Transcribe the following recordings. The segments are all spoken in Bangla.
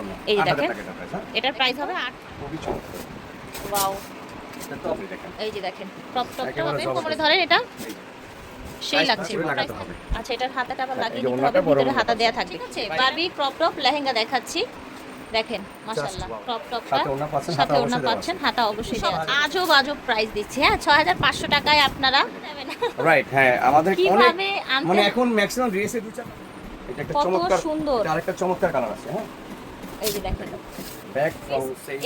ওনা এই দেখেন। হ্যাঁ? এটার প্রাইস হবে আট ওয়াও। এটা তো আপনি দেখেন। এই যে দেখেন ক্রপ টপটা হবে। কোমরে ধরেন এটা? সেই লাগছে। আচ্ছা এটার হাতাটা আবার হ্যাঁ, লাগিয়ে দিতে হবে। ভিতরে হাতা। দেয়া থাকবে। ঠিক আছে। বারবি ক্রপ টপ লেহেঙ্গা দেখাচ্ছি। দেখেন মাশাআল্লাহ। ক্রপ টপটা সাথে ওড়না পাচ্ছেন, হাতা অবশ্যই দেওয়া পাচ্ছেন হাতা অবশ্যই দেওয়া আছে। আজব আজব প্রাইস দিচ্ছি হ্যাঁ? 6500 টাকায় আপনারা রাইট হ্যাঁ আমাদের অনেক মানে এখন ম্যাক্সিমাম ড্রেসে দু এটা একটা কত চমৎকার সুন্দর। আরেকটা চমৎকার কালার আছে হ্যাঁ? এই যে দেখেন।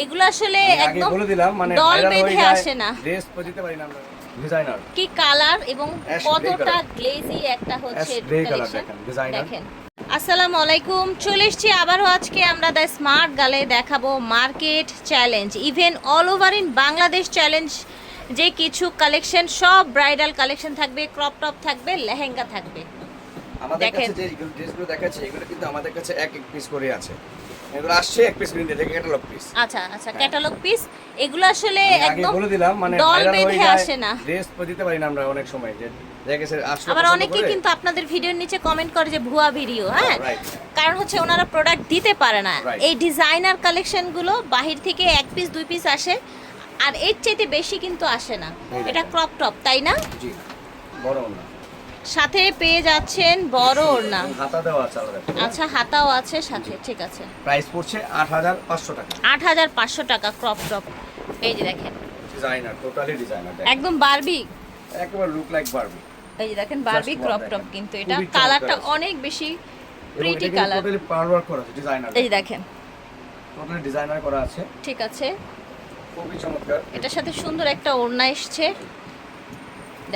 এগুলো আসলে একদম দিলাম মানে দল বেঁধে আসে না। ড্রেস পরিতে পারি না আমরা ডিজাইনার কি কালার এবং কতটা গ্লেজি একটা হচ্ছে Ash grey colour collection। দেখেন, আসসালামু আলাইকুম চলে এসেছি আবারও আজকে আমরা দ্য স্মার্ট গালে দেখাবো market challenge even all over in Bangladesh challenge যে কিছু কালেকশন সব ব্রাইডাল কালেকশন থাকবে ক্রপ টপ থাকবে লেহেঙ্গা থাকবে। আমাদের কাছে যে ড্রেসগুলো দেখাচ্ছে এগুলো কিন্তু আমাদের কাছে এক এক পিস করে আছে। এগুলো আসছে এক পিস কিনতে থেকে ক্যাটালগ পিস আচ্ছা আচ্ছা ক্যাটালগ পিস এগুলো আসলে একদম বলে দিলাম মানে দল বেঁধে আসে না। ড্রেস পরিতে পারি না আমরা অনেক সময় যে আবার অনেকেই কিন্তু আপনাদের ভিডিওর নিচে কমেন্ট করে যে ভুয়া ভিডিও হ্যাঁ? কারণ হচ্ছে ওনারা প্রোডাক্ট দিতে পারে না। এই ডিজাইনার কালেকশনগুলো বাহির থেকে এক পিস দুই পিস আসে আর এর চাইতে বেশি কিন্তু আসে না। এটা ক্রপ টপ তাই না? জি বড় না সাথে পেয়ে যাচ্ছেন বড় ওড়না। হাতা দেওয়া আছে আচ্ছা হাতাও আছে সাথে ঠিক আছে। প্রাইস পড়ছে আট হাজার পাঁচশো টাকা। আট হাজার পাঁচশো টাকা ক্রপ টপ এই যে দেখেন। ডিজাইনার টোটালি ডিজাইনার একদম বারবি একেবারে লুক লাইক বারবি এই যে দেখেন বারবি ক্রপ টপ কিন্তু এটা কালারটা অনেক বেশি pretty colour totally power work করা আছে ডিজাইনার এই দেখেন। টোটালি ডিজাইনার করা আছে। ঠিক আছে। খুবই চমৎকার। এটার সাথে সুন্দর একটা ওড়না এসছে।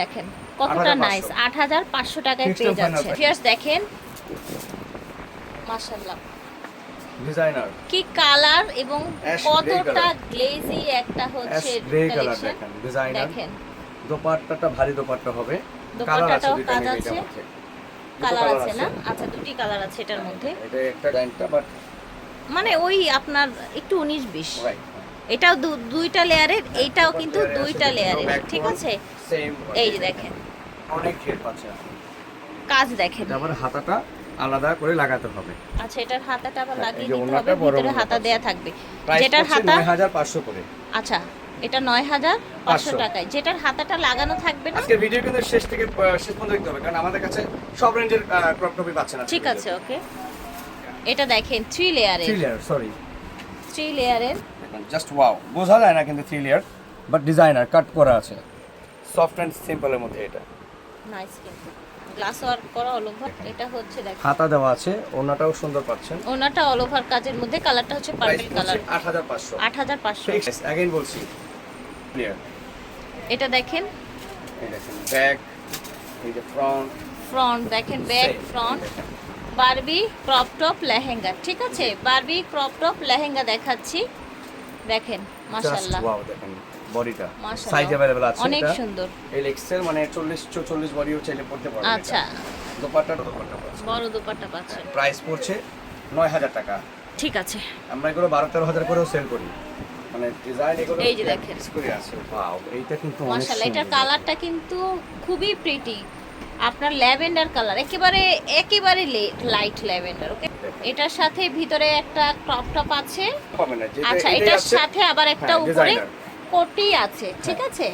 দেখেন। কতটা নাইস আট হাজার পাঁচশো টাকায় পেয়ে যাচ্ছে। ফিয়ার্স দেখেন। মাশাল্লাহ ডিজাইনার কি কালার এবং কতটা গ্লেজি একটা হচ্ছে গ্রে কালার দেখেন ডিজাইনার দেখেন। দোপাট্টাটা ভারী দোপাট্টা হবে। দোপাট্টাটাও কাজ আছে। কালার আছে না? আচ্ছা দুটি কালার আছে এটার মধ্যে। এটা একটা ডাইনটা বাট মানে ওই আপনার একটু উনিশ বিশ। রাইট এটাও দু- দুইটা লেয়ারের এইটাও কিন্তু দুইটা লেয়ারের ঠিক আছে? এই দেখেন। অনেক ঘের পাচ্ছে। কাজ দেখেন। তারপর হাতাটা আলাদা করে লাগাতে হবে। আচ্ছা এটার হাতাটা আবার হ্যাঁ, লাগিয়ে দিতে হবে ভিতরে হাতা। দেয়া থাকবে। যেটার হাতা 9500 করে। আচ্ছা এটা নয় হাজার পাঁচশো টাকায়। যেটার হাতাটা লাগানো থাকবে না আজকের ভিডিও কিন্তু শেষ থেকে শেষ পর্যন্ত দেখতে হবে কারণ আমাদের কাছে সব রেঞ্জের ক্রপ টপই পাচ্ছেন ঠিক আছে ওকে এটা দেখেন থ্রি লেয়ারের থ্রি লেয়ার সরি থ্রি লেয়ারের জাস্ট ওয়াও বোঝা যায় না কিন্তু three layer but designer cut করা আছে। সফট অ্যান্ড সিম্পলের মধ্যে এটা। নাইস কিন্তু গ্লাস ওয়ার্ক করা অল ওভার এটা হচ্ছে দেখেন হাতা দেওয়া আছে। ওনাটাও সুন্দর পাচ্ছেন। ওনাটা অল ওভার কাজের মধ্যে। কালারটা হচ্ছে পার্পল কালার আট হাজার পাঁচশো। আট হাজার পাঁচশো। অ্যাগেন বলছি। ক্লিয়ার এটা দেখেন। এই দেখেন ব্যাক এই যে ফ্রন্ট ফ্রন্ট দেখেন back front Barbie crop top lehenga. ঠিক আছে? বারবি ক্রপ টপ লেহেঙ্গা দেখাচ্ছি। দেখেন মাশাআল্লাহ। ওয়াও দেখেন। বডিটা মাশাআল্লাহ। সাইজ अवेलेबल আছে অনেক এটা সুন্দর এই এক্সেল মানে 40 44 বডিও চাইলে পড়তে পারবে আচ্ছা দোপাট্টা দোপাট্টা পাচ্ছে বড় দুপাট্টা পাচ্ছেন প্রাইস পড়ছে 9000 টাকা ঠিক আছে আমরা এগুলো 12 13000 করেও সেল করি মানে ডিজাইন এগুলো এই যে দেখেন। practice করে আছে ওয়াও এইটা কিন্তু অনেক মাশাআল্লাহ এটার সুন্দর। কালারটা কিন্তু খুবই প্রিটি আপনার ল্যাভেন্ডার কালার একেবারে একেবারে লাইট ল্যাভেন্ডার ওকে এটার সাথে ভিতরে একটা ক্রপ টপ আছে পাবে না যেটা আচ্ছা এটাই এটার আছে, সাথে আবার একটা হ্যাঁ, উপরে designer। কোটি আছে ঠিক আছে?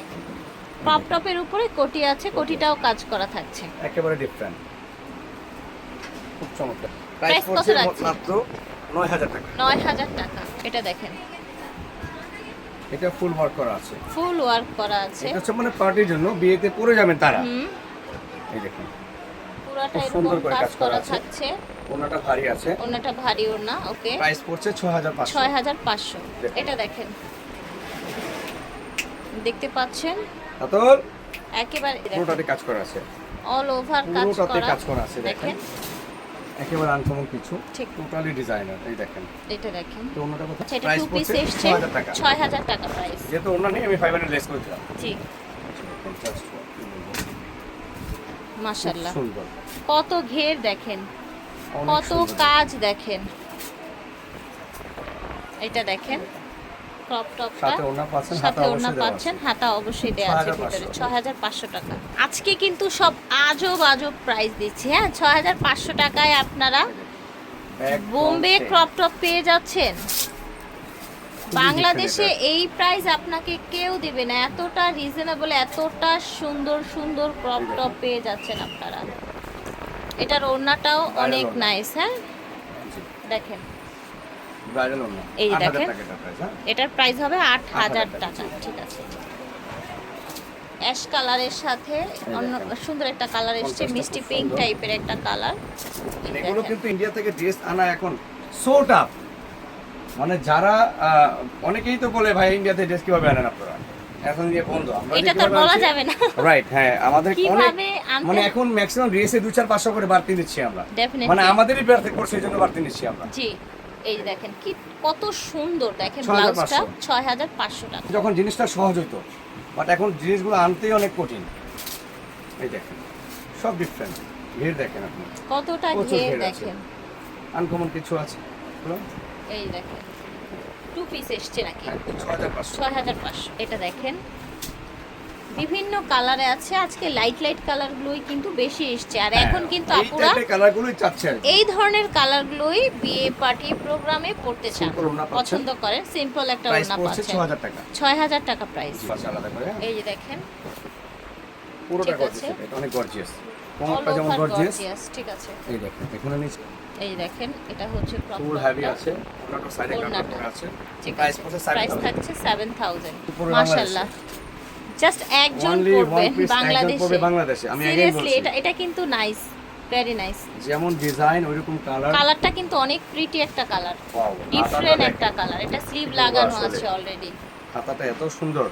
ক্রপ টপের উপরে কোটি আছে কোটিটাও কাজ করা থাকছে। একেবারে ডিফারেন্ট খুব চমৎকার। প্রাইস কত পড়ছে মাত্র 9000 টাকা। নয় হাজার টাকা এটা দেখেন। এটা ফুল ওয়ার্ক করা আছে। ফুল ওয়ার্ক করা আছে। এটা হচ্ছে মানে পার্টির জন্য বিয়েতে পরে যাবেন তারা। হুম। এই দেখুন। পুরোটা এরকম কাজ করা থাকছে। ওনাটা ভারী আছে। ওনাটা ভারী ওনা ওকে। প্রাইস পড়ছে 6500 ছয় হাজার পাঁচশো। দেখুন। এটা দেখেন। দেখতে পাচ্ছেন? আতর। একেবারে পুরোটাতে কাজ করা আছে। অল ওভার কাজ পুরোটাতে করা। কাজ করা আছে দেখেন। একেবারে আনকমন কিছু। ঠিক। টোটালি ডিজাইনার এই দেখেন। এটা দেখেন। তো ওনাটা কত আচ্ছা এটা প্রাইস টু পিস পড়ছে 6000 টাকা। ছয় হাজার টাকা প্রাইস যেহেতু ওনা নেই আমি 500 লেস করে দিলাম। জি। মাশাল্লাহ সুন্দর। কত ঘের দেখেন। কত কাজ দেখেন। এটা দেখেন। ক্রপ টপটা সাথে ওনা পাচ্ছেন হাতা অবশ্যই দেওয়া পাচ্ছেন হাতা অবশ্যই দেওয়া আছে ভিতরে। ছ হাজার পাঁচশো টাকা। আজকে কিন্তু সব আজব আজব প্রাইস দিচ্ছি হ্যাঁ? ছ হাজার পাঁচশো টাকায় আপনারা বোম্বে ক্রপ টপ পেয়ে যাচ্ছেন। বাংলাদেশে এই প্রাইস আপনাকে কেউ দিবে না। এতটা রিজনেবল এতটা সুন্দর সুন্দর ক্রপ টপ পেয়ে যাচ্ছেন আপনারা। এটার ওড়নাটাও অনেক ওড়না। নাইস হ্যাঁ দেখেন। ওড়না। এই যে 8,000 দেখেন। হ্যাঁ? এটার প্রাইস হবে আট হাজার টাকা, ঠিক আছে। অ্যাশ কালারের সাথে অন্য সুন্দর একটা কালার এসছে মিষ্টি পিঙ্ক টাইপের একটা কালার এগুলো কিন্তু ইন্ডিয়া থেকে ড্রেস আনা এখন সো টাফ মানে যারা অনেকেই তো বলে ভাই ইন্ডিয়াতে ড্রেস কীভাবে আনেন আপনারা? এখন যে বন্ধ আমরা এটা তো বলা যাবে না। রাইট হ্যাঁ আমাদের অনেক কীভাবে মানে এখন ম্যাক্সিমাম ড্রেসে দু চার পাঁচশো করে বাড়তি নিচ্ছি আমরা. মানে আমাদেরই করছে এই জন্য বাড়তি নিচ্ছি আমরা। জি। এই দেখেন কি কত সুন্দর দেখেন 6500 ব্লাউজটা ছয় হাজার পাঁচশো টাকা। যখন জিনিসটা সহজ হতো বাট এখন জিনিসগুলো আনতেই অনেক কঠিন। এই দেখেন সব ডিফারেন্ট ভিড় দেখেন আপনি। কতটা ঘের ঘের দেখেন। আনকমন কিছু আছে? এই দেখেন টু পিস এসছে নাকি? হাজার ছয় হাজার পাঁচশো। এটা দেখেন বিভিন্ন কালারে আছে। আজকে লাইট লাইট কালারগুলোই কিন্তু বেশি এসছে। আর এখন কিন্তু হ্যাঁ, এই আপুরা টাইপের কালারগুলোই চাচ্ছে এই ধরনের কালারগুলোই বিয়ে পার্টি প্রোগ্রামে পড়তে চান। পছন্দ করেন। সিম্পল একটা ওড়না পাচ্ছেন। হাজার টাকা। ছয় হাজার টাকা প্রাইস এই যে দেখেন। পুরোটা গর্জিয়াস আছে। এটা অনেক গর্জিয়াস কোমরটা যেমন গর্জিয়াস ঠিক আছে। এই দেখেন এখানে নিচে। এই দেখেন এটা হচ্ছে crop ফুল হেভি আছে ওনাটা সাইডে। কাপড় আছে। প্রাইস পড়ছে প্রাইস 7000 থাকছে জাস্ট একজন পড়বেন বাংলাদেশে। বাংলাদেশে। আমি সিরিয়াসলি এটা এটা কিন্তু নাইস ভেরি নাইস যেমন ডিজাইন ওইরকম কালার কালারটা কিন্তু অনেক প্রিটি একটা কালার ডিফারেন্ট একটা কালার এটা স্লিভ লাগানো আছে অলরেডি খাতাটা এত সুন্দর।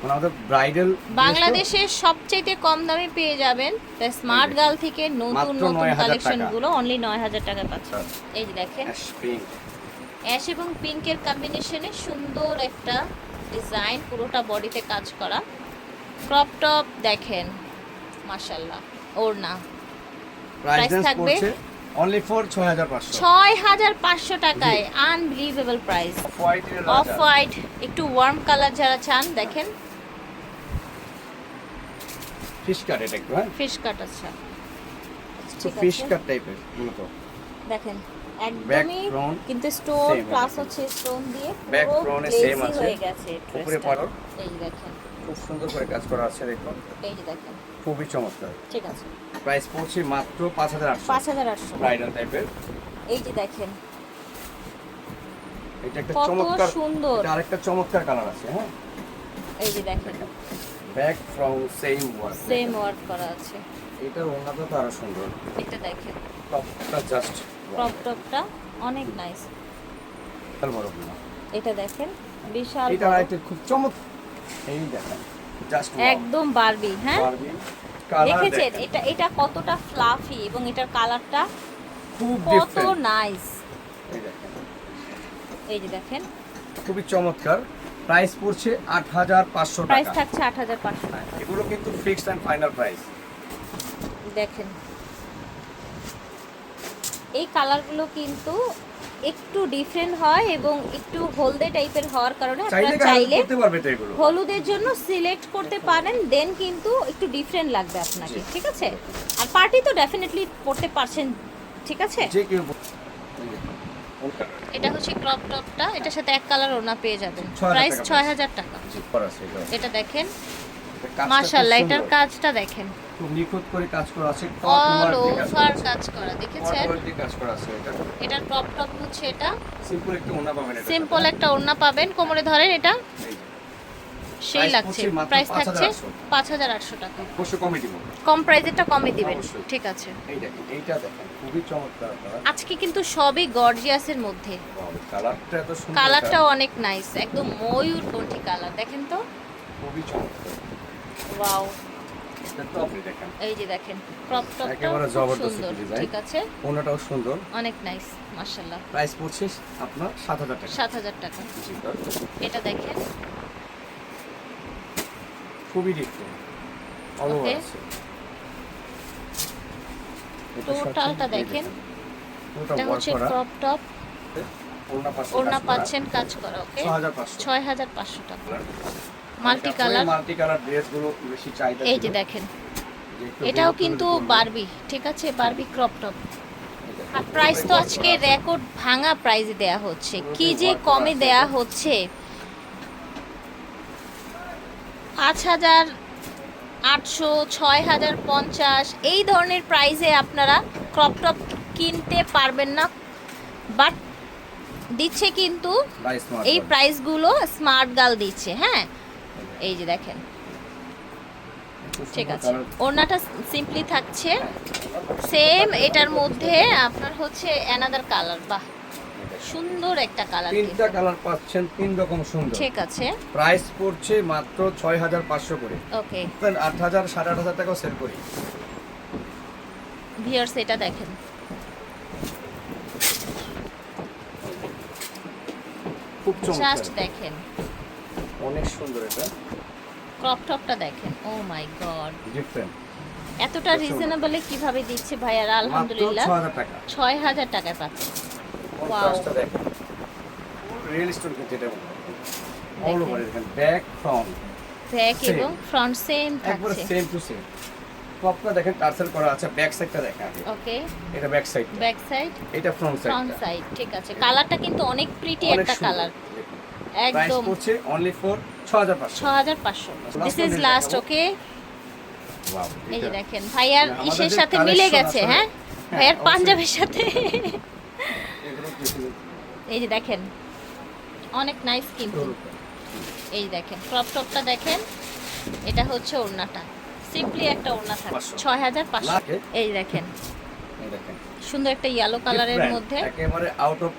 মানে আমাদের ব্রাইডাল বাংলাদেশের সবচেয়ে কম দামে পেয়ে যাবেন স্মার্ট গার্ল থেকে নতুন নতুন 9,000 কালেকশনগুলো অনলি নয় হাজার টাকা পাচ্ছেন। আচ্ছা। এই যে দেখেন। অ্যাশ এবং পিঙ্কের কম্বিনেশনে সুন্দর একটা ডিজাইন পুরোটা বডিতে কাজ করা। ক্রপ টপ দেখেন মাশাল্লাহ ওড়না। প্রাইস থাকবে? অনলি ফর 6500 ছয় হাজার পাঁচশো। টাকায় আনবিলিভেবল প্রাইস অফ হোয়াইট একটু ওয়ার্ম কালার যারা চান দেখেন। ফিশ কাট এটা একটু হ্যাঁ? ফিশ কাট আচ্ছা। ফিশ কাট টাইপের মূলত। দেখেন। একদমই কিন্তু স্টোন প্লাস। হচ্ছে স্টোন দিয়ে গ্লেজি same আছে। হয়ে গেছে উপরে পাড়ো। এই দেখেন। খুব সুন্দর করে কাজ করা আছে দেখুন। এই যে দেখেন। খুবই চমৎকার। ঠিক আছে। প্রাইস পড়ছে মাত্র 5800 পাঁচ হাজার আটশো। ব্রাইডাল টাইপের এই যে দেখেন। এটা একটা চমৎকার সুন্দর। এটা আরেকটা চমৎকার কালার আছে হ্যাঁ? এই যে দেখেন। Back from same work same work করা আছে। এটার ওনাটা তো আরও সুন্দর। এটা দেখেন। টপটা জাস্ট ক্রপ টপটা অনেক নাইস এটা দেখেন বিশাল এটা। একটা খুব চমৎ এই দেখেন একদম বারবি হ্যাঁ? দেখেছেন? এটা এটা কতটা ফ্লাফি এবং এটার কালারটা খুব কত নাইস এই যে দেখেন। খুবই চমৎকার। প্রাইস পড়ছে আট হাজার পাঁচশো প্রাইস থাকছে আট হাজার পাঁচশো এগুলো কিন্তু ফিক্সড অ্যান্ড ফাইনাল প্রাইস দেখেন। এই কালারগুলো কিন্তু একটু ডিফারেন্ট হয় এবং একটু হলদে টাইপের হওয়ার কারণে আপনারা চাইলে করতে পারবে তো এগুলো হলুদের জন্য সিলেক্ট করতে পারেন দেন কিন্তু একটু ডিফারেন্ট লাগবে আপনাকে ঠিক আছে? আর পার্টি তো ডেফিনেটলি পড়তে পারছেন ঠিক আছে? এটা হচ্ছে ক্রপ টপটা এটার সাথে এক কালার ওনা পেয়ে যাবেন। 6,000 প্রাইস টাকা। ছয় হাজার টাকা। আছে এটা দেখেন। মাশাল্লাহ এটার কাজটা দেখেন। খুব নিখুঁত করে কাজ করা আছে। অল ওভার কাজ করা দেখেছেন? কাজ করা আছে এটা। এটার ক্রপ টপ হচ্ছে এটা। সিম্পল একটু ওনা পাবেন এটা। সিম্পল একটা ওড়না পাবেন কোমরে ধরেন এটা। সেই লাগছে প্রাইস থাকছে 5,800 পাঁচ হাজার আটশো টাকা। অবশ্য কমে দিব। কম প্রাইসেরটা কমে দিবেন ঠিক আছে। এই দেখেন এইটা দেখেন খুবই চমৎকার আজকে কিন্তু সবই গর্জিয়াসের মধ্যে। কালারটা এত সুন্দর কালারটাও অনেক নাইস একদম ময়ূর কণ্ঠী কালার দেখেন তো। খুবই চমৎকার। ওয়াও এই যে দেখেন ক্রপ টপটাও সুন্দর ঠিক আছে? ওনাটাও সুন্দর। অনেক নাইস মাশাল্লাহ প্রাইস পড়ছে আপনার সাত হাজার টাকা। সাত হাজার টাকা। এটা দেখেন। খুবই ডিফারেন্ট সব টোটালটা দেখেন। এটা হচ্ছে করা। ক্রপ টপ ওড়না পাচ্ছেন কাজ করা। ওকে 6500 ছয় হাজার পাঁচশো। টাকা। মাল্টি কালার মাল্টি কালার ড্রেসগুলো বেশি চাহিদা এই যে দেখেন। এটাও কিন্তু। বারবি ঠিক আছে? বারবি ক্রপ টপ আর প্রাইস তো আজকে রেকর্ড ভাঙা প্রাইসে দেয়া হচ্ছে। কি যে কমে দেয়া হচ্ছে? পাঁচ হাজার আটশো ছয় হাজার পঞ্চাশ এই ধরনের প্রাইসে আপনারা ক্রপ টপ কিনতে পারবেন না। বাট দিচ্ছে কিন্তু এই প্রাইসগুলো স্মার্ট গার্ল দিচ্ছে হ্যাঁ? এই যে দেখেন। ঠিক আছে। ওড়নাটা সিম্পলি থাকছে। সেম এটার মধ্যে আপনার হচ্ছে অ্যানাদার কালার বাহ! সুন্দর একটা কালার তিনটা কালার পাচ্ছেন তিন রকম সুন্দর। ঠিক আছে। প্রাইস পড়ছে মাত্র ছয় হাজার পাঁচশো করে। ওকে আট হাজার সাড়ে আট হাজার টাকাও সেল করি। ভিয়ার্স এটা দেখেন। খুব জাস্ট দেখেন। অনেক সুন্দর এটা। ক্রপ টপটা দেখেন। ও মাই গড ডিফারেন্ট এতটা রিজনেবলে কীভাবে দিচ্ছে ভাইয়ারা? মাত্র আলহামদুলিল্লাহ। ছ হাজার টাকা। ছয় হাজার টাকায় পাচ্ছে। কন্ট্রাস্টটা দেখেন। রিয়েল স্টোন কিন্তু এটা অল ওভার দেখেন। ব্যাক ফ্রন্ট ব্যাক এবং ফ্রন্ট সেম একবারে থাকছে। সেম টু সেম টপটা দেখেন টার্সেল করা আছে। ব্যাক সাইডটা দেখেন আগে। ওকে এটা ব্যাক সাইড ব্যাক সাইড এটা ফ্রন্ট সাইড ফ্রন্ট সাইড ঠিক আছে। কালারটা কিন্তু অনেক প্রিটি একটা কালার প্রাইস পড়ছে অনলি ফর ছ হাজার পাঁচশো। ছ হাজার পাঁচশো Last this is last okay এই যে দেখেন ভাইয়ার আমাদের ইসের সাথে মিলে গেছে হ্যাঁ? হ্যাঁ, ভাইয়ার পাঞ্জাবের সাথে। এই যে দেখেন অনেক নাইস কিন্তু। এই দেখেন ক্রপ টপটা দেখেন এটা হচ্ছে ওড়নাটা। সিম্পলি একটা ওড়না থাকে ছয় হাজার পাঁচশো। এই দেখেন সুন্দর একটা ইয়েলো কালারের মধ্যে।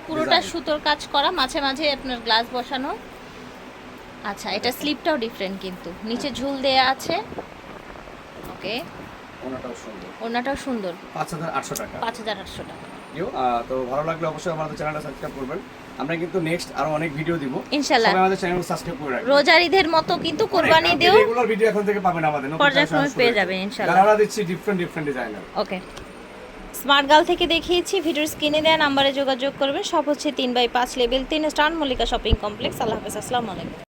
পুরোটা সুতোর কাজ করা মাঝে মাঝে আপনার গ্লাস বসানো। আচ্ছা এটা স্লিপটাও ডিফারেন্ট কিন্তু। নিচে ঝুল দেয়া আছে। ওকে। ওনাটাও সুন্দর। পাঁচ হাজার আটশো টাকা। পাঁচ হাজার আটশো টাকা। তো ভালো লাগলে অবশ্যই আমাদের চ্যানেলটা সাবস্ক্রাইব করবেন। আমরা কিন্তু নেক্সট আরও অনেক ভিডিও দিব। ইনশাল্লাহ। সবাই আমাদের চ্যানেল সাবস্ক্রাইব করে রাখবেন। রোজার ঈদের মতো কিন্তু কোরবানি দিও। রেগুলার ভিডিও এখন থেকে পাবেন আমাদের। পর্যায়ক্রমে পেয়ে যাবেন হয়েছে। ইনশাল্লাহ। আমরা দিচ্ছি different different designer okay smart girl থেকে দেখিয়েছি। ভিডিওর স্ক্রিনে দেওয়া নাম্বারে যোগাযোগ করবেন। সব হচ্ছে তিন বাই পাঁচ লেভেল তিন স্টার মল্লিকা শপিং কমপ্লেক্স। আল্লাহ হাফেজ। আসসালামু আলাইকুম।